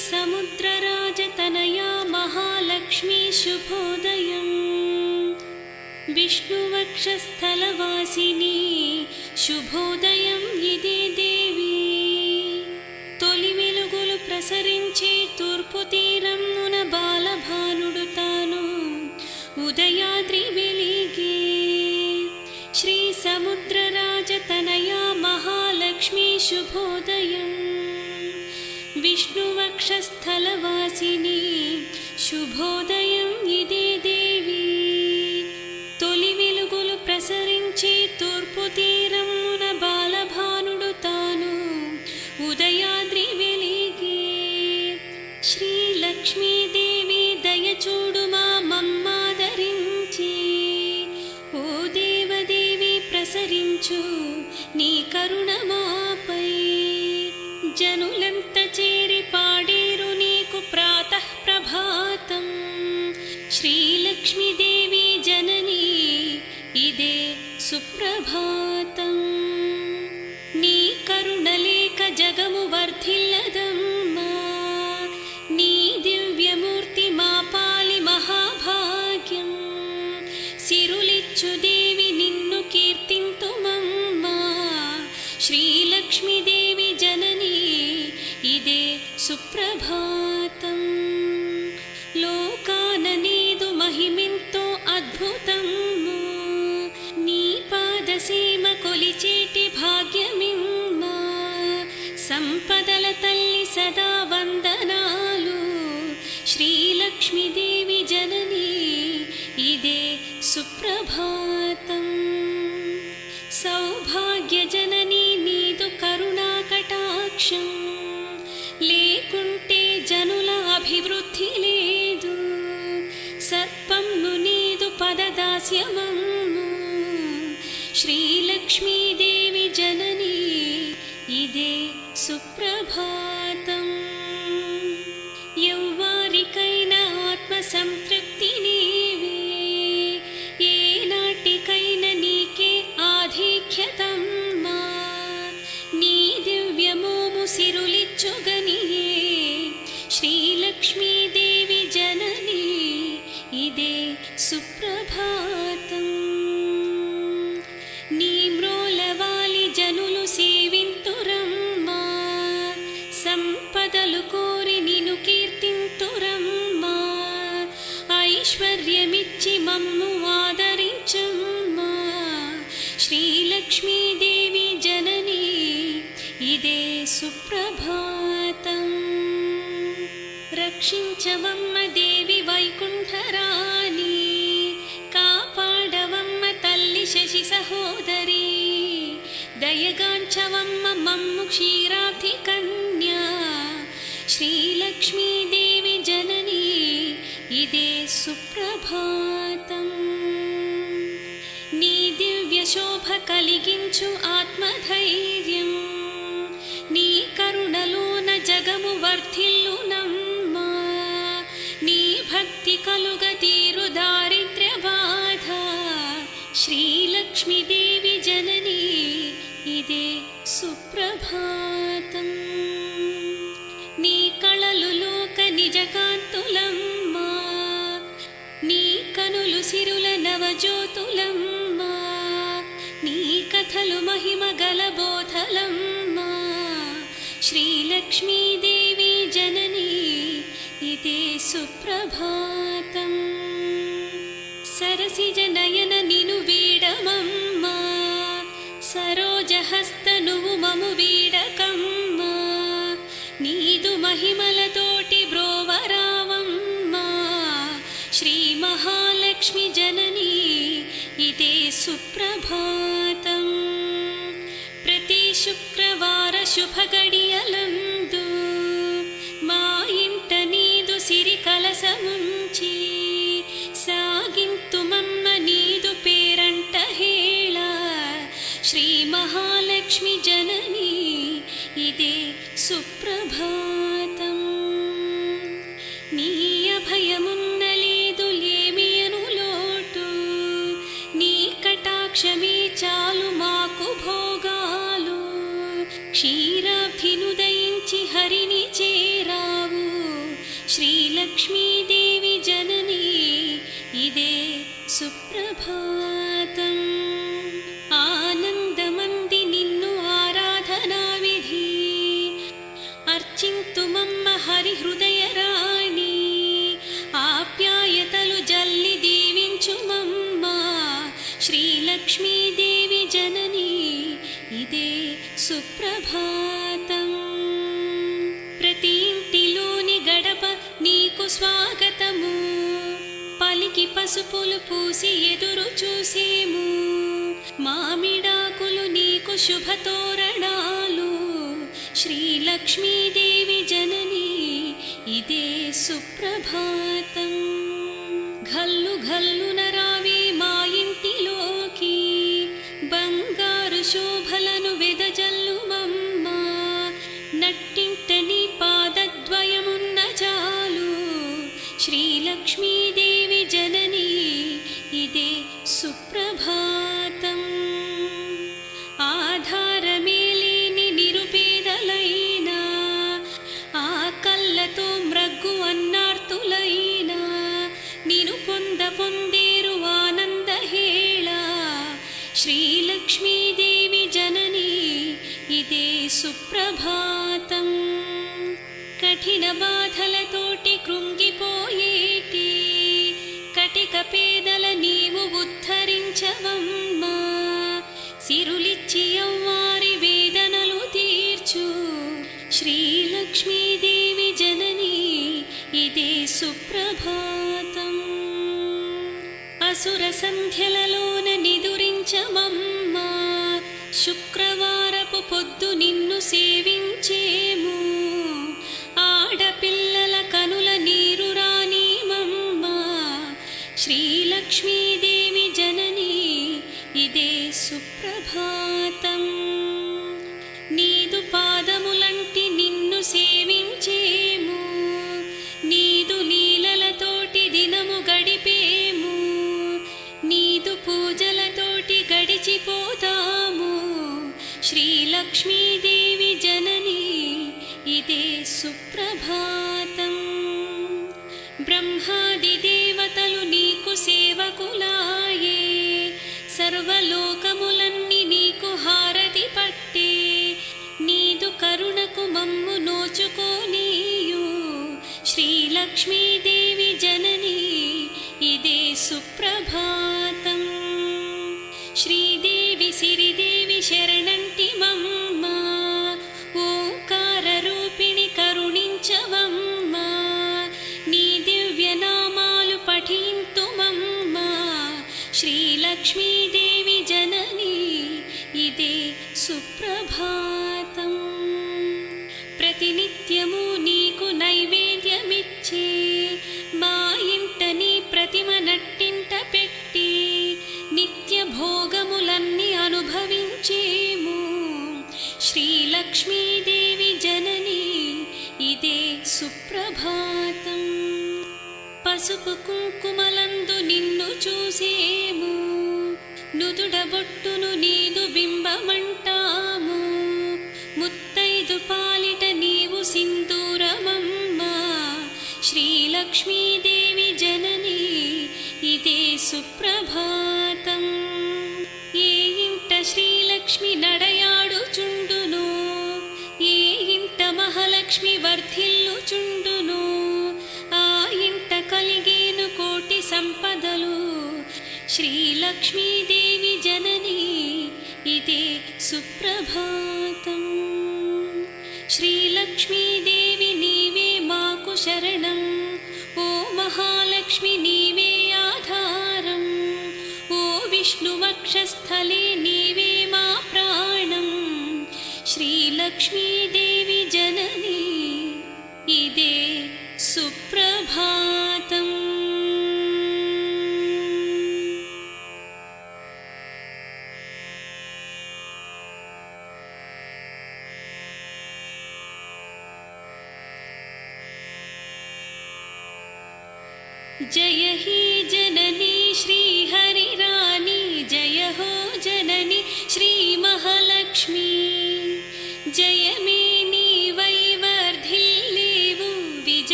समुद्रराजतनया महालक्ष्मी शुभोदयम्। विष्णुवक्षस्थलवासिनी शुभोदय स्थलवासिनी शुभोदय श्रीलक्ष्मीदेवी जननी इदे सुप्रभा సంపదల తల్లి సదా వందనాలు శ్రీలక్ష్మీదేవి జననీ ఇదే సుప్రభాతం సౌభాగ్యజననీ నీదు కరుణా కటాక్షం सुप्रभातम्। रक्षिञ्च मम देवि वैकुण्ठराणि कापाडवम्म तल्लि शशि सहोदरी। दयगाञ्चवं मम श्रीलक्ष्मी देवि जननी इदे सुप्रभातम्। नीदिव्यशोभ कलिगि आत्मधैर्य। श्रीलक्ष्मीदेवि जननी इदे सुप्रभातम्। नी कललोकनिजकालं नी कनुल नवज्योतुलं मा नी कथलु महिमगल बोधलं मा श्रीलक्ष्मीदेवि जननी इदे सुप्रभा మము వీడకమ్మ. నీదు మహిమలతోటి బ్రోవరావమ్మా. శ్రీ మహాలక్ష్మి జననీ ఇదే సుప్రభాతం. ప్రతి శుక్రవార శుభ క్షమీ చాలు మాకు భోగాలు क्षीरभिदयि హరిని చేరావు శ్రీలక్ష్మీ స్వాగతము. పలికి పసుపులు పూసి ఎదురు చూసేము. మామిడాకులు నీకు శుభతోరణాలు శ్రీ లక్ష్మీదేవి జనని ఇదే సుప్రభాతం. సుప్రభాతం అసుర సంధ్యలలోన నిదురించమమ్మా శుక్రవారపు పొద్దు నిన్ను సేవించే శ్రీలక్ష్మీదేవి జననీ ఇదే సుప్రభాతం. బ్రహ్మాది దేవతలు నీకు సేవకులాయే సర్వలోకములన్నీ నీకు హారతి పట్టే. నీదు కరుణకు మమ్ము నోచుకోనీయు శ్రీలక్ష్మీదేవి జననీ ఇదే సుప్రభా लक्ष्मी లక్ష్మీదేవి జననీ इति సుప్రభాతం. ఏ ఇంట శ్రీలక్ష్మి నడయాడు చుండును ఏ ఇంట మహాలక్ష్మి వర్ధిల్లుచుండును? ఆ ఇంట కలిగేను కోటి సంపదలు. శ్రీలక్ష్మీదేవి జననీ ఇదే సుప్రభా विष्णुवक्षस्थले नेमे मा प्राणम्। श्रीलक्ष्मी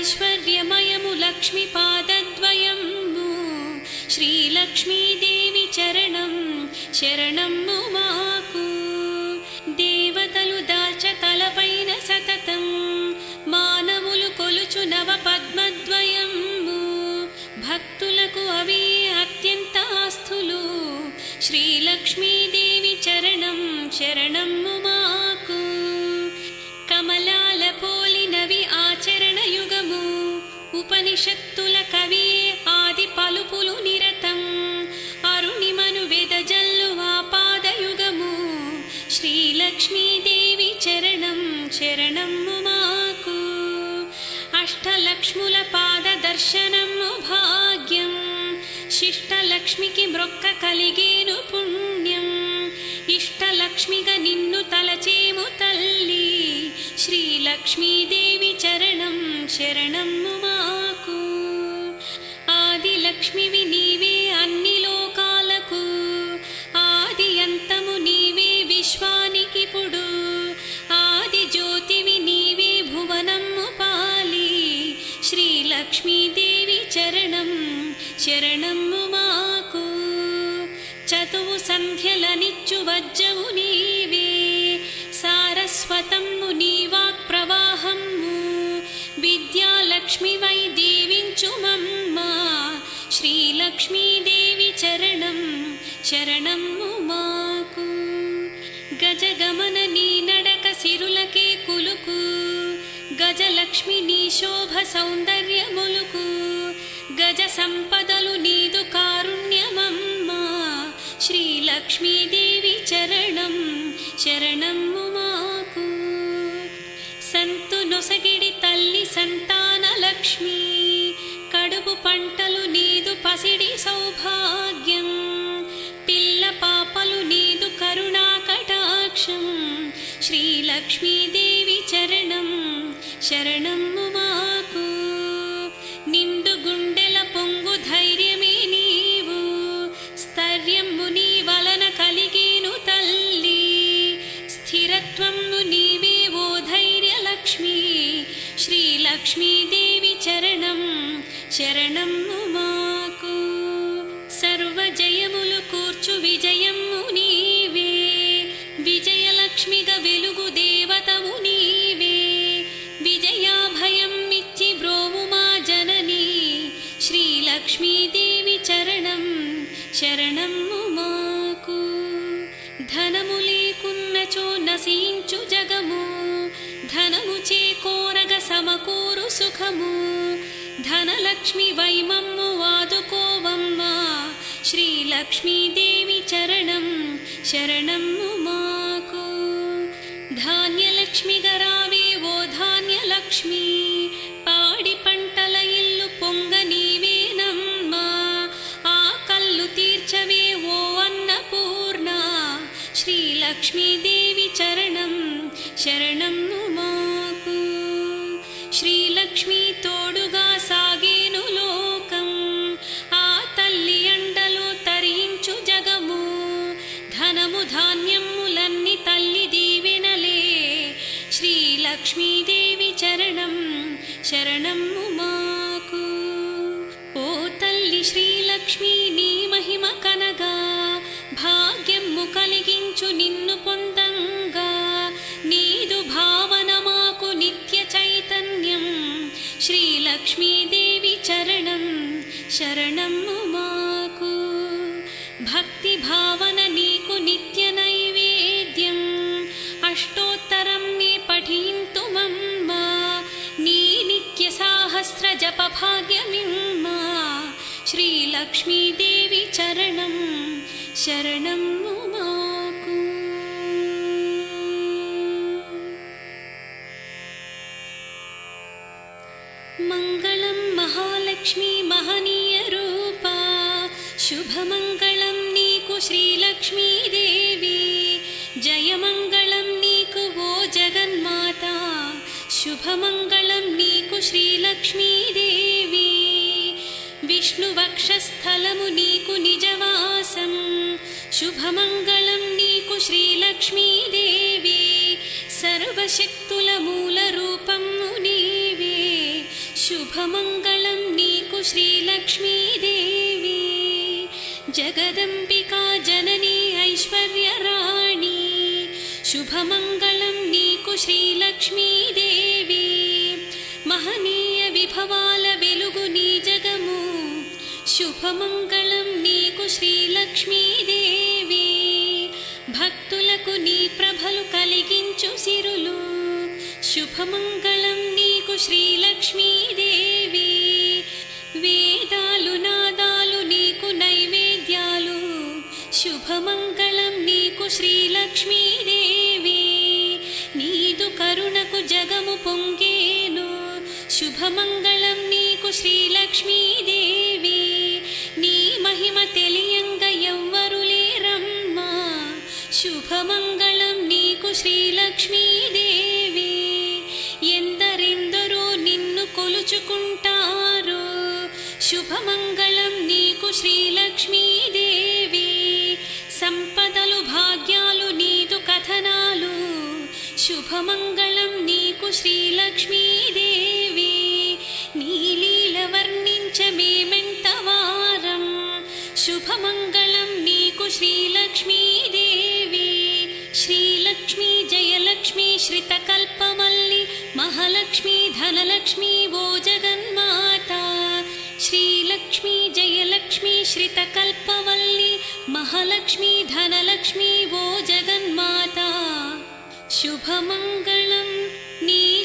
ఐశ్వర్యమయము లక్ష్మి పాదద్వయము శ్రీలక్ష్మీదేవి చరణం శరణం మాకు. దేవతలు దాచ తలపైన సతతం మానవులు కొలుచు నవ పద్మద్వయము భక్తులకు అవి అత్యంత ఆస్తులు శ్రీలక్ష్మీదేవి చరణం శరణం మా శక్తుల కవి ఆది పలుపులు నిరతం. అరుణిమను వెదజల్లు పాదయుగము. శ్రీలక్ష్మీదేవి చరణం చరణము మాకు. అష్టలక్ష్ముల పాద దర్శనము భాగ్యం. శిష్టలక్ష్మికి మ్రొక్క కలిగేను పుణ్యం. ఇష్టలక్ష్మిగా నిన్ను తలచేము తల్లి. శ్రీలక్ష్మీదేవి చరణం శరణమ్ము లక్ష్మివి నీవే అన్ని లోకాలకు. ఆది అంతము నీవే విశ్వానికి పుడు ఆది జ్యోతివి నీవే భువనమ్ము పాలి. శ్రీలక్ష్మీదేవి చరణం శరణము మాకు. చతువు సంధ్యలనిచ్చు వజ్జవు నీవే. సారస్వతమ్ము నీ వాక్ ప్రవాహము విద్యాలక్ష్మి వై దీవించుమమ్మా శ్రీలక్ష్మీదేవి చరణం శరణమ్ము మాకు గజగమన నీ నడక సిరులకే కులుకు. గజలక్ష్మి నీ శోభ సౌందర్యములుకు. గజ సంపదలు నీదు కారుణ్యమమ్మా. శ్రీలక్ష్మీదేవి చరణం శరణమ్ము మాకు సంతు నొసగిడి తల్లి సంతాన లక్ష్మి కడుపు పంట పసిడి సౌభాగ్యం. పిల్ల పాపలు నీదు కరుణా కటాక్షం. శ్రీలక్ష్మీదేవి చరణం శరణం మాకు. నిండు గుండెల పొంగు ధైర్యమే నీవు. స్థైర్యము నీ వలన కలిగేను తల్లి. స్థిరత్వము నీవే ఓ ధైర్య లక్ష్మి శ్రీలక్ష్మీదేవి చరణం శరణం మా శరణమ్ము మాకు. ధనము లేకున్నచో నశించు జగము. ధనము చేకోరగ సమకూరు సుఖము. ధనలక్ష్మి వైమమ్ము వాదుకోవమ్మా. శ్రీలక్ష్మీదేవి చరణం శరణము మాకు. ధాన్యలక్ష్మి గరావే ఓ ధాన్యలక్ష్మి. శరణము మాకు. శ్రీలక్ష్మి తోడుగా సాగేను లోకం. ఆ తల్లి అండలో తరించు జగము. ధనము ధాన్యములన్ని తల్లి దీవెనలే. శ్రీలక్ష్మీదేవి చరణం శరణము మాకు. ఓ తల్లి శ్రీలక్ష్మి నీ మహిమ కనగా. భాగ్యము కలిగించు నిన్ను పొందంగా. भाग्यमिम्मा श्रीलक्ष्मीदेवी चरणं शरणं श्रीलक्ष्मीदेवि मङ्गलं महालक्ष्मी महनीयरूपा। शुभमङ्गलं नीकु श्रीलक्ष्मीदेवी। जयमङ्गलं नीकु भोज शुभमङ्गलं नीकु श्रीलक्ष्मीदेवी। विष्णुवक्षस्थलमु नीकु निजवासं शुभमङ्गलं नीकु श्रीलक्ष्मीदेवी। सर्वशक्तुलमूलरूपं मूलरूप शुभमङ्गलं नीकु श्रीलक्ष्मीदेवी। जगदम्बिका जननी ऐश्वर्यराणी। शुभमङ्गलं नी ఐశ్వర్యరాణి శ్రీలక్ష్మీదేవి. మహనీయ విభవాల వెలుగు నీ జగము. శుభమంగళం నీకు శ్రీలక్ష్మీదేవి. భక్తులకు నీ ప్రభలు కలిగించు సిరులు. శుభమంగళం నీకు శ్రీలక్ష్మీదేవి. వేదాలు నాదాలు నీకు నైవేద్యాలు. శుభమంగళం నీకు శ్రీలక్ష్మీదేవి. శుభమంగళం నీకు శ్రీలక్ష్మీదేవి. నీ మహిమ తెలియంగ ఎవ్వరు లేరమ్మా. శుభమంగళం నీకు శ్రీలక్ష్మీదేవి. ఎందరెందరో నిన్ను కొలుచుకుంటారు. శుభమంగళం నీకు శ్రీలక్ష్మీదేవి. శుభమంగళం నీకు శ్రీలక్ష్మీదేవి. నీలీల వర్ణించమేమెంత వారం. శుభమంగళం నీకు శ్రీలక్ష్మీదేవి. శ్రీలక్ష్మీ జయలక్ష్మి శ్రితకల్పమల్లి మహాలక్ష్మి ధనలక్ష్మి ఓ జగన్మాత. శ్రీలక్ష్మి జయలక్ష్మి శ్రితకల్పవల్లి మహాలక్ష్మి ధనలక్ష్మి ఓ జగన్మాతా. शुभमङ्गलं नी